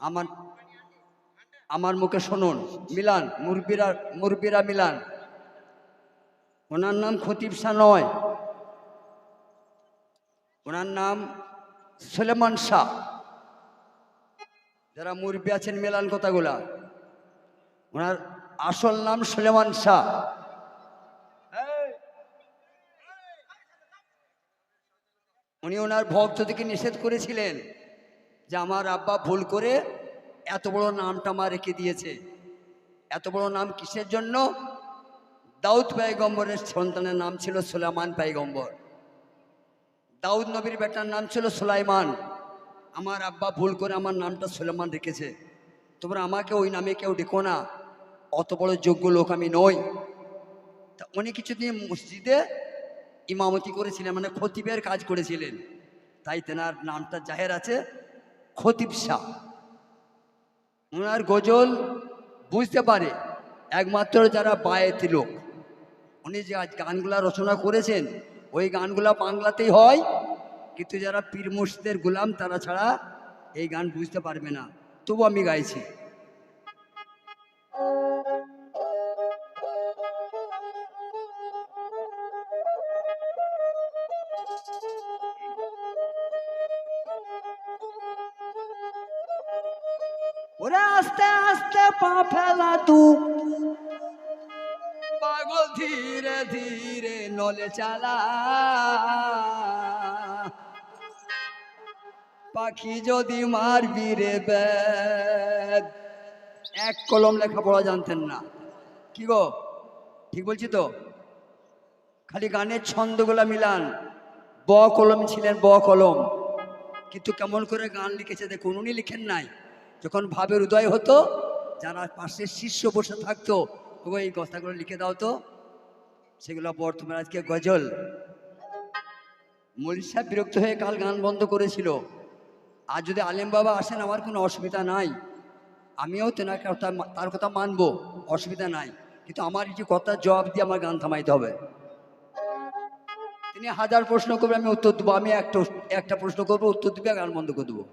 আমার আমার মুখে শুনুন, মিলান মুরবিরা মুরবিরা মিলান। ওনার নাম খতিব শাহ নয়। ওনার নাম সুলেমান শাহ। যারা মুরবি আছেন, মেলান কথাগুলা। ওনার আসল নাম সুলেমান শাহ। উনি ওনার ভক্তদেরকে নিষেধ করেছিলেন। যে আমার আব্বা ভুল করে এত বড় নামটা আমার রেখে দিয়েছে। এত বড় নাম কিসের জন্য? দাউদ পাইগম্বরের সন্তানের নাম ছিল সুলাইমান পাইগম্বর দাউদ নবীর বেটার নাম ছিল সুলাইমান। আমার আব্বা ভুল করে আমার নামটা সুলেমান রেখেছে। তোমরা আমাকে ওই নামে কেউ ডেকো না। অত বড় যোগ্য লোক আমি নই। তা উনি কিছুদিন মসজিদে ইমামতি করেছিলেন মানে খতিবের কাজ করেছিলেন। তাই তেনার নামটা জাহের আছে। খতিব শাহ ওনার গজল বুঝতে পারে, একমাত্র যারা বায়েতি লোক। উনি যে আজ গানগুলা রচনা করেছেন, ওই গানগুলা বাংলাতেই হয়, কিন্তু যারা পীর মুর্শিদের গুলাম, তারা ছাড়া এই গান বুঝতে পারবে না। তবু আমি গাইছি। পা তু। পাগল ধীরে ধীরে নলে চালা। পাখি যদি মারবি রে ব্যাদ এক কলম লেখা পড়া জানতেন না। কি গো? ঠিক বলছি তো? খালি গানের ছন্দগুলা মিলান। ব কলম ছিলেন ব কলম। কিন্তু কেমন করে গান লিখেছে দেখুন, উনি লিখেন নাই। যখন ভাবের উদয় হতো যারা পাশে শিষ্য বসে থাকতো, ওগো এই কথাগুলো লিখে দাও তো। সেগুলো বর্তমানে আজকে গজল। মলিক সাহেব বিরক্ত হয়ে কাল গান বন্ধ করেছিল। আর যদি আলেম বাবা আসেন, আমার কোনো অসুবিধা নাই। আমিও তেনার কথা তার কথা মানবো, অসুবিধা নাই। কিন্তু আমার যে কথার জবাব দিয়ে আমার গান থামাইতে হবে। তিনি হাজার প্রশ্ন করবে, আমি উত্তর দেবো, আমি একটা একটা প্রশ্ন করব, উত্তর দিবে, গান বন্ধ করে দেবো।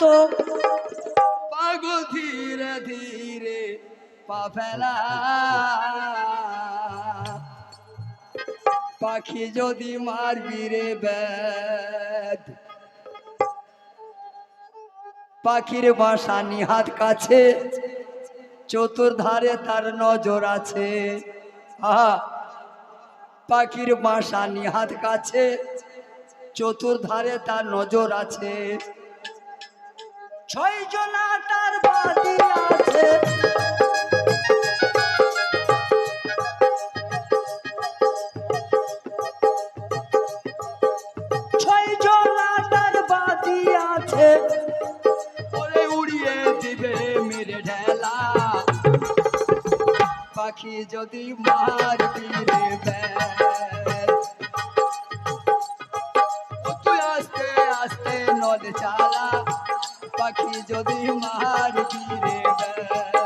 চালাতো পাগল ধীরে ধীরে পা ফেলা। পাখি যদি মারবি রে ব্যাদ পাখির বাসা নিহাত কাছে, চতুর্ধারে তার নজর আছে। আহা, পাখির বাসা নিহাত কাছে, চতুর্ধারে তার নজর আছে। ছয় জনা তার বাদি আছে। ছয় জনা তার বাদি আছে উড়িয়ে যদি তুই আস্তে আস্তে নদ চালা। পাখি যদি মার ব্যাস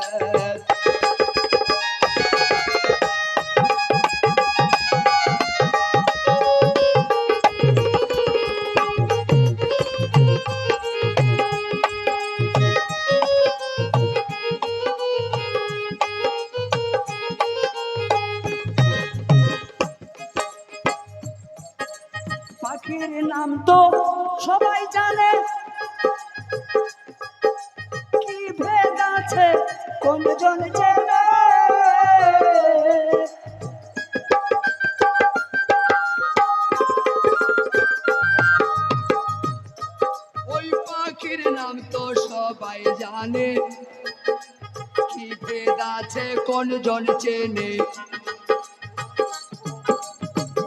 আছে কোন জন চেনে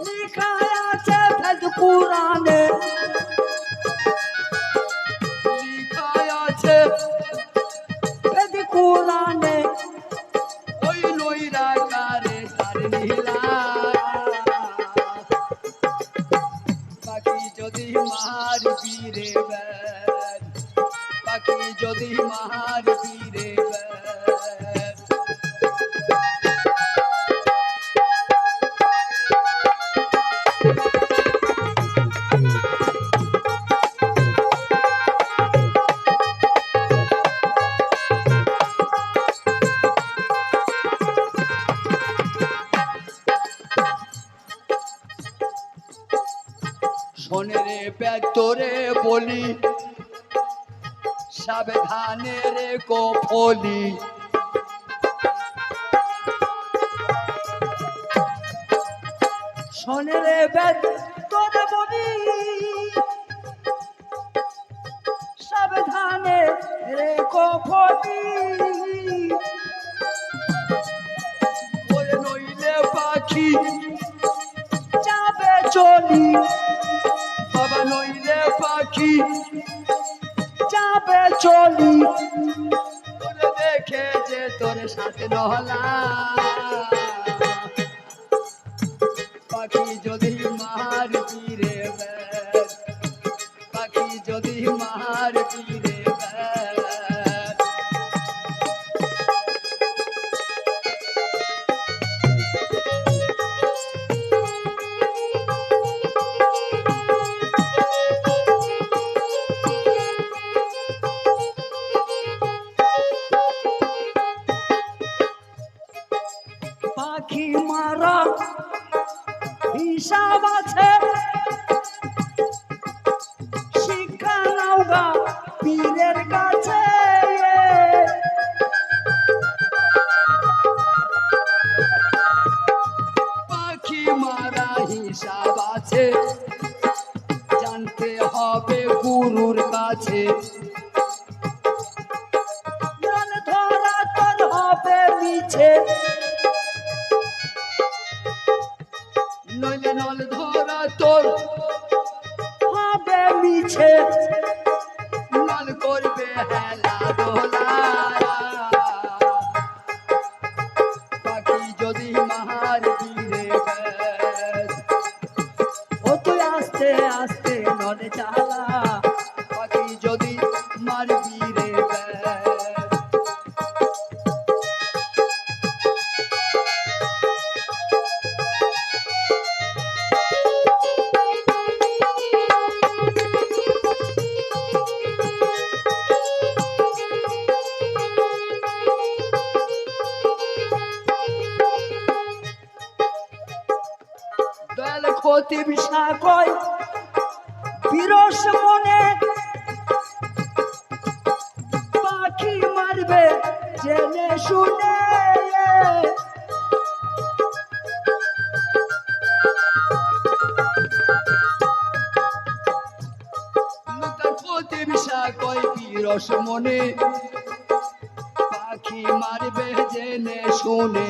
লিখা সাবধানে রে কফলি। শোনে রে বেতরে বলি রে কফলি। নইলে পাখি যাবে চলি। বাবা নইলে পাখি চলি। দেখে যে তোর সাথে নহলা হিসাব আছে। শিক্ষা নাওগা পীরের কাছে। পাখি মারা হিসাব আছে। জানতে হবে গুরুর কাছে। ধরা তোর আস্তে আস্তে নলে চালা। বিষা কয় বিরস মনে পাখি মারবে জেনে শুনে। বিরস মনে পাখি মারবে জেনে শুনে।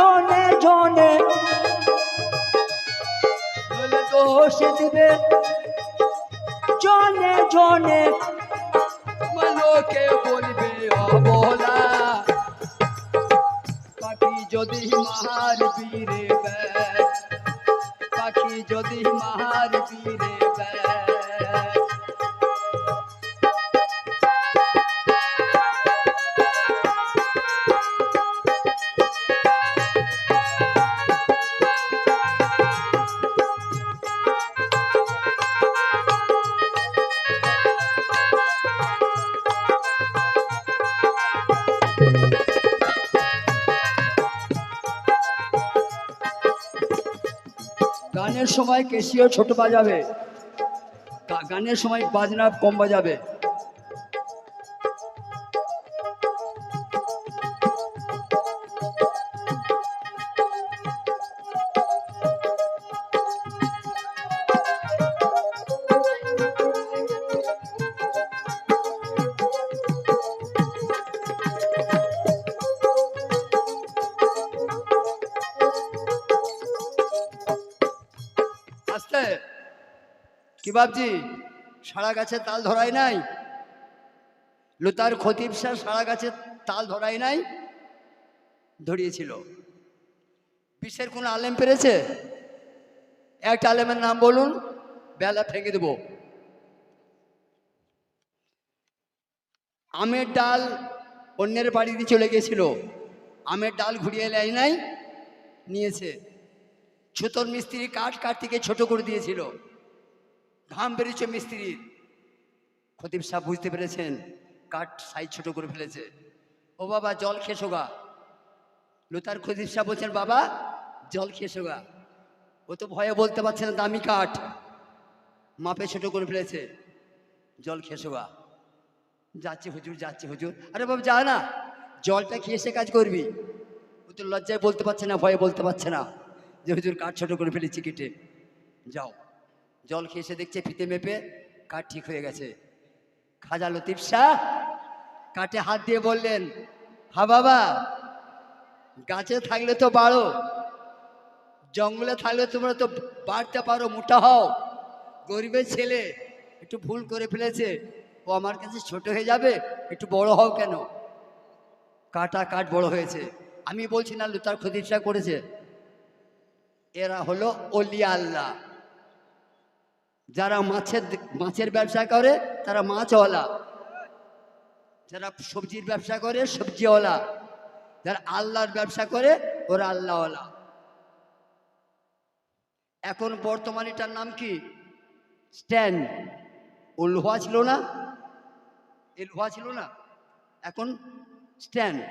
জনে জনে। দোষ দিবে। জনে জনে। লোকে বলবে অবলা। পাখি যদি মার বীরে পাখি যদি মার বীরে ব্যাগ গানের সময় কেসিও ছোট বাজাবে। গানের সময় বাজনা কম বাজাবে। আস্তে কি ভাবছি? সারা গাছে তাল ধরাই নাই? লুতার খতিব শাহ সারা গাছে তাল ধরাই নাই? ধরিয়েছিল। বিশ্বের কোন আলেম পেরেছে? একটা আলেমের নাম বলুন, বেলা ফেঁকে দেব। আমের ডাল অন্যের বাড়িতে চলে গেছিল। আমের ডাল ঘুরিয়ে নেয় নাই? নিয়েছে। ছুতোর মিস্ত্রি কাঠ থেকে ছোট করে দিয়েছিল। ঘাম বেরিয়েছে মিস্ত্রির। খতিব সাহেব বুঝতে পেরেছেন, কাঠ সাইজ ছোট করে ফেলেছে। ও বাবা, জল খেসো গা। লুতার খতিব সাহেব বলছেন, বাবা, জল খেয়েছো গা। ও তো ভয়ে বলতে পারছে না, দামি কাঠ। মাপে ছোট করে ফেলেছে। জল খেয়েছো গা। যাচ্ছে হুজুর যাচ্ছে হুজুর। আরে বাবা, যা না, জলটা খেয়ে এসে কাজ করবি। ও তো লজ্জায় বলতে পারছে না, ভয়ে বলতে পারছে না। যে হুজুর কাঠ ছোট করে ফেলেছি কেটে। যাও। জল খেয়ে এসে দেখছে ফিতে মেপে কাঠ ঠিক হয়ে গেছে। খাজা লতিফ শাহ কাঠে হাত দিয়ে বললেন, হা বাবা, গাছে থাকলে তো বাড়ো, জঙ্গলে থাকলে তোমরা তো বাড়তে পারো, মোটা হও। গরিবের ছেলে একটু ভুল করে ফেলেছে, ও আমার কাছে ছোট হয়ে যাবে, একটু বড় হও কেন? কাটা কাঠ বড় হয়েছে। আমি বলছি, না, লুতার খদিসা করেছে। এরা হলো অলিয়া আল্লাহ। যারা মাছের মাছের ব্যবসা করে, তারা মাছওয়ালা। যারা সবজির ব্যবসা করে, সবজিওয়ালা। যারা আল্লাহর ব্যবসা করে, ওরা আল্লাহওয়ালা। এখন বর্তমানে এটার নাম কি? স্ট্যান্ড ও লোহা ছিল না? এ লোহা ছিল না? এখন স্ট্যান্ড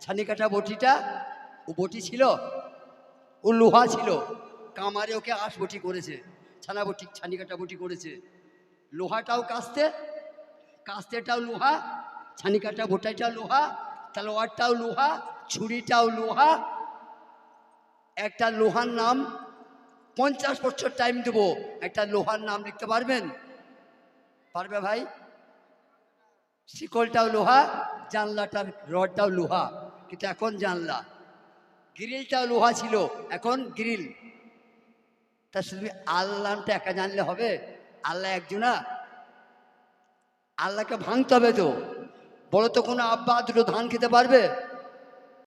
ছানি কাটা বটিটা, ও বটি ছিল? ও লোহা ছিল। কামারে ওকে আশ বটি করেছে ছানা বটি ছানি কাটা বটি করেছে। লোহাটাও কাস্তে, কাস্তেটাও লোহা ছানি কাটা বটাইটাও লোহা, তালোয়ারটাও লোহা, ছুরিটাও লোহা। একটা লোহার নাম পঞ্চাশ বছর টাইম দেবো। একটা লোহার নাম লিখতে পারবেন? পারবে ভাই? শিকলটাও লোহা, জানলাটার রডটাও লোহা, কিন্তু এখন জানলা। গ্রিলটাও লোহা ছিল, এখন গ্রিল। তা শুধু আল্লাহটা একা জানলে হবে? আল্লাহ একজনা? আল্লাহকে ভাঙতে হবে তো। বলো তো কোনো আব্বা দুটো ধান খেতে পারবে?